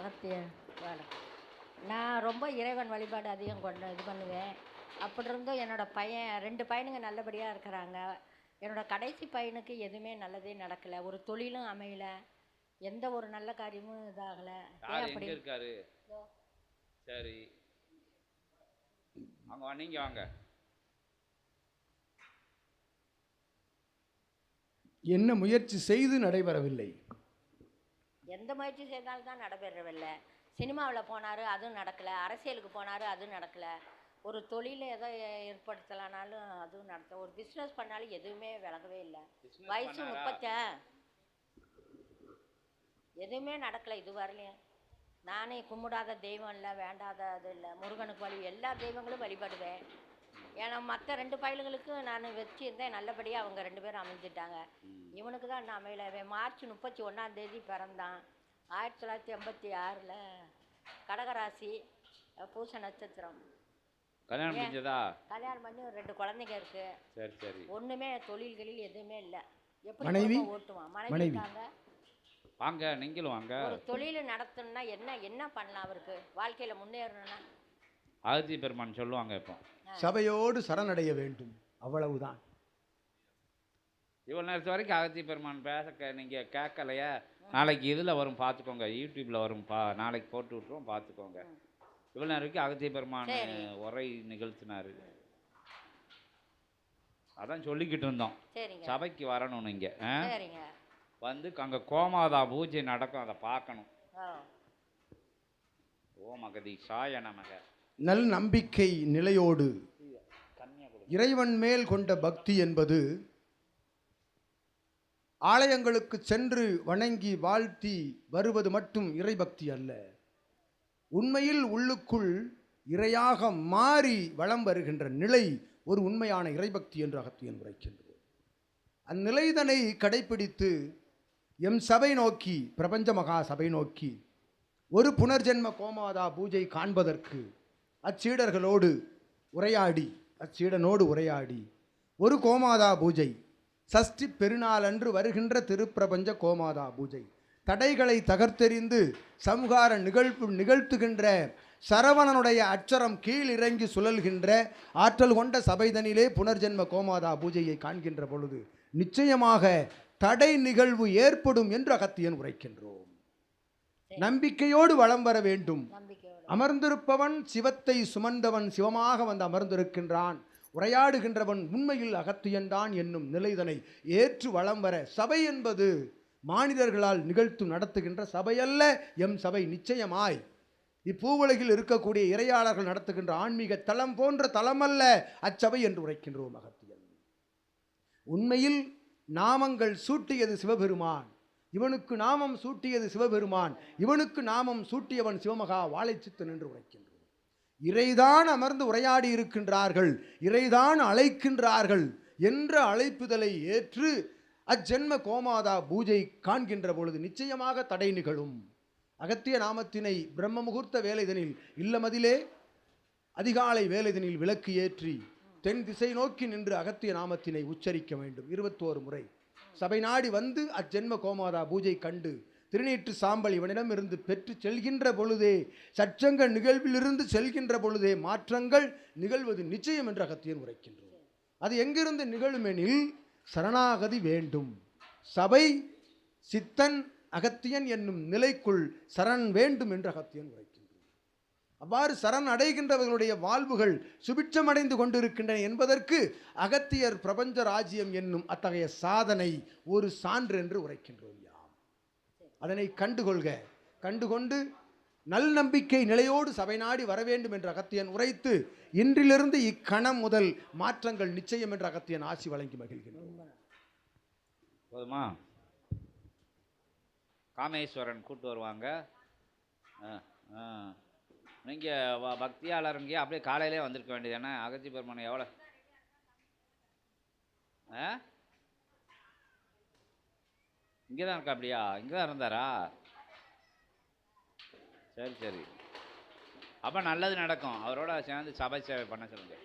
அகத்திய வேலை. நான் ரொம்ப இறைவன் வழிபாடு அதிகம் கொண்டு இது பண்ணுவேன். அப்படி இருந்தும் என்னோட பையன் ரெண்டு பையனுங்க நல்லபடியாக இருக்கிறாங்க. என்னோட கடைசி பையனுக்கு எதுவுமே நல்லதே நடக்கலை. ஒரு தொழிலும் அமையல. எந்த ஒரு நல்ல காரியமும் இதாகலை. அப்படி? இருக்காரு? சரி. அங்க வா, நீங்க வாங்க. என்ன முயற்சி செய்து நடைபெறவில்லை. எந்த முயற்சி செய்தாலும் தான் நடைபெறவில்லை. சினிமாவில் போனார் அதுவும் நடக்கலை. அரசியலுக்கு போனார் அதுவும் நடக்கலை. ஒரு தொழில் ஏதோ ஏற்படுத்தலானாலும் அதுவும் நடத்த ஒரு பிஸ்னஸ் பண்ணாலும் எதுவுமே விளங்கவே இல்லை. வயசு? முப்பத்தா எதுவுமே நடக்கலை இது வரலையும் நானே கும்பிடாத தெய்வம் இல்லை வேண்டாத இது இல்லை முருகனுக்கு வழி எல்லா தெய்வங்களும் வழிபடுவேன். ஏன்னா மற்ற ரெண்டு பயல்களுக்கு நான் வச்சிருந்தேன். நல்லபடியாக அவங்க ரெண்டு பேரும் அமைஞ்சிட்டாங்க. இவனுக்கு தான் நான் அமையல. இவன் மார்ச் முப்பத்தி ஒன்றாம் தேதி பிறந்தான். ஆயிரத்தி தொள்ளாயிரத்தி எண்பத்தி ஆறில் கடகராசி பூச நட்சத்திரம். கல்யாணம்? முடிஞ்சதா? கல்யாணம் பண்ணி ஒரு ரெண்டு குழந்தைங்க இருக்கு. சரி சரி. ஒண்ணுமே தொழில்களில் எதுவுமே இல்லை. எப்படி ஓட்டுவான்? மனைவி மனைவி. இருக்காங்க. வாங்க நீங்களும் வாங்க. ஒரு தொழில் நடத்தணும்னா என்ன என்ன பண்ணலாம் அவருக்கு? வாழ்க்கையில முன்னேறணும்னா? ஆதித்ய பெருமான் சொல்லுவாங்க இப்போ. சபையோடு சரணடைய வேண்டும். அவ்வளவுதான். இவ்வளோ நேரத்து வரைக்கும் அகத்திய பெருமான் பேச கே- நீங்க கேட்கலையா? நாளைக்கு இதில் வரும் பார்த்துக்கோங்க. யூடியூப்ல வரும் பா நாளைக்கு போட்டு விட்ருவோம் பார்த்துக்கோங்க. இவ்வளோ நேரம் வரைக்கும் அகத்திய பெருமான். உரை நிகழ்த்தினாரு. அதான் சொல்லிக்கிட்டு இருந்தோம். சரிங்க. சபைக்கு வரணும் நீங்க ஆ? சரிங்க. வந்து அங்கே கோமாதா பூஜை நடக்கும் அதை பார்க்கணும். ஓ ஓம் அகதி சாய நமக. நல் நம்பிக்கை நிலையோடு இறைவன் மேல் கொண்ட பக்தி என்பது ஆலயங்களுக்கு சென்று வணங்கி வாழ்த்தி வருவது மட்டும் இறைபக்தி அல்ல. உண்மையில் உள்ளுக்குள் இறையாக மாறி வலம் வருகின்ற நிலை ஒரு உண்மையான இறைபக்தி என்று அகத்தியன் உரைக்கின்றது. அந்நிலைதனை கடைப்பிடித்து எம் சபை நோக்கி பிரபஞ்ச மகா சபை நோக்கி ஒரு புனர்ஜென்ம கோமாதா பூஜை காண்பதற்கு அச்சீடர்களோடு உரையாடி அச்சீடனோடு உரையாடி. ஒரு கோமாதா பூஜை. சஷ்டி பெருநாளன்று வருகின்ற திருப்பிரபஞ்ச கோமாதா பூஜை. தடைகளை தகர்த்தெறிந்து சம்ஹார நிகழ்வு நிகழ்த்துகின்ற சரவணனுடைய அச்சரம் கீழ் இறங்கி சுழல்கின்ற ஆற்றல் கொண்ட சபைதனிலே புனர்ஜென்ம கோமாதா பூஜையை காண்கின்ற பொழுது நிச்சயமாக தடை நிகழ்வு ஏற்படும் என்று அகத்தியன் உரைக்கின்றோம். நம்பிக்கையோடு வலம் வர வேண்டும். அமர்ந்திருப்பவன் சிவத்தை சுமந்தவன் சிவமாக வந்து அமர்ந்திருக்கின்றான். உரையாடுகின்றவன் உண்மையில் அகத்துயன்தான் என்னும் நிலைதனை ஏற்று வளம் வர சபை என்பது மானிடர்களால் நிகழ்த்து நடத்துகின்ற சபையல்ல எம் சபை நிச்சயமாய். இப்பூவுலகில் இருக்கக்கூடிய இறையாளர்கள் நடத்துகின்ற ஆன்மீக தலம் போன்ற தலமல்ல அச்சபை என்று உரைக்கின்றோம் அகத்தியன். உண்மையில் நாமங்கள் சூட்டியது சிவபெருமான். இவனுக்கு நாமம் சூட்டியது சிவபெருமான் இவனுக்கு நாமம் சூட்டியவன் சிவமகா வாழைச்சித்து நின்று உரைக்கின்றோம் இறைதான் அமர்ந்து உரையாடி இருக்கின்றார்கள் இறைதான் அழைக்கின்றார்கள் என்ற அழைப்புதலை ஏற்று அஜென்ம கோமாதா பூஜை காண்கின்ற பொழுது நிச்சயமாக தடை நிகழும். அகத்திய நாமத்தினை பிரம்ம முகூர்த்த வேலைதனில் இல்லமதிலே அதிகாலை வேலைதனில் விளக்கு ஏற்றி தென் திசை நோக்கி நின்று அகத்திய நாமத்தினை உச்சரிக்க வேண்டும். இருபத்தோரு முறை. சபை நாடி வந்து அஜென்ம கோமாதா பூஜை கண்டு திருநீற்று சாம்பல் இவனிடமிருந்து பெற்று செல்கின்ற பொழுதே சச்சங்க நிகழ்விலிருந்து செல்கின்ற பொழுதே மாற்றங்கள் நிகழ்வது நிச்சயம் என்ற அகத்தியன் உரைக்கின்றோம். அது எங்கிருந்து நிகழுமெனில் சரணாகதி வேண்டும். சபை சித்தன் அகத்தியன் என்னும் நிலைக்குள் சரண் வேண்டும் என்று அகத்தியன் உரைக்கின்றோம் அவ்வாறு சரண் அடைகின்றவர்களுடைய வாழ்வுகள் சுபிட்சமடைந்து கொண்டிருக்கின்றன என்பதற்கு அகத்தியர் பிரபஞ்ச ராஜ்யம் என்னும் அத்தகைய சாதனை ஒரு சான்று என்று உரைக்கின்றோம் யாம். அதனை கண்டுகொள்க. கண்டுகொண்டு நல் நம்பிக்கை நிலையோடு சபை நாடி வர வேண்டும் என்று அகத்தியன் உரைத்து இன்றிலிருந்து இக்கணம் முதல் மாற்றங்கள் நிச்சயம் என்று அகத்தியன் ஆசி வழங்கி மகிழ்கின்றோம். போதுமா? காமேஸ்வரன் கூட்டு வருவாங்க. ஆ ஆ. நீங்கள் இங்கேயே அப்படியே காலையிலே வந்திருக்க வேண்டியது ஏன்னா அகத்தி பெருமான் எவ்வளோ? ஆ? இங்கே தான் இருக்கா அப்படியா? இங்கே தான் இருந்தாரா? சரி சரி. அப்போ நல்லது நடக்கும். அவரோட சேர்ந்து சபை சேவை பண்ண சொல்லுங்கள்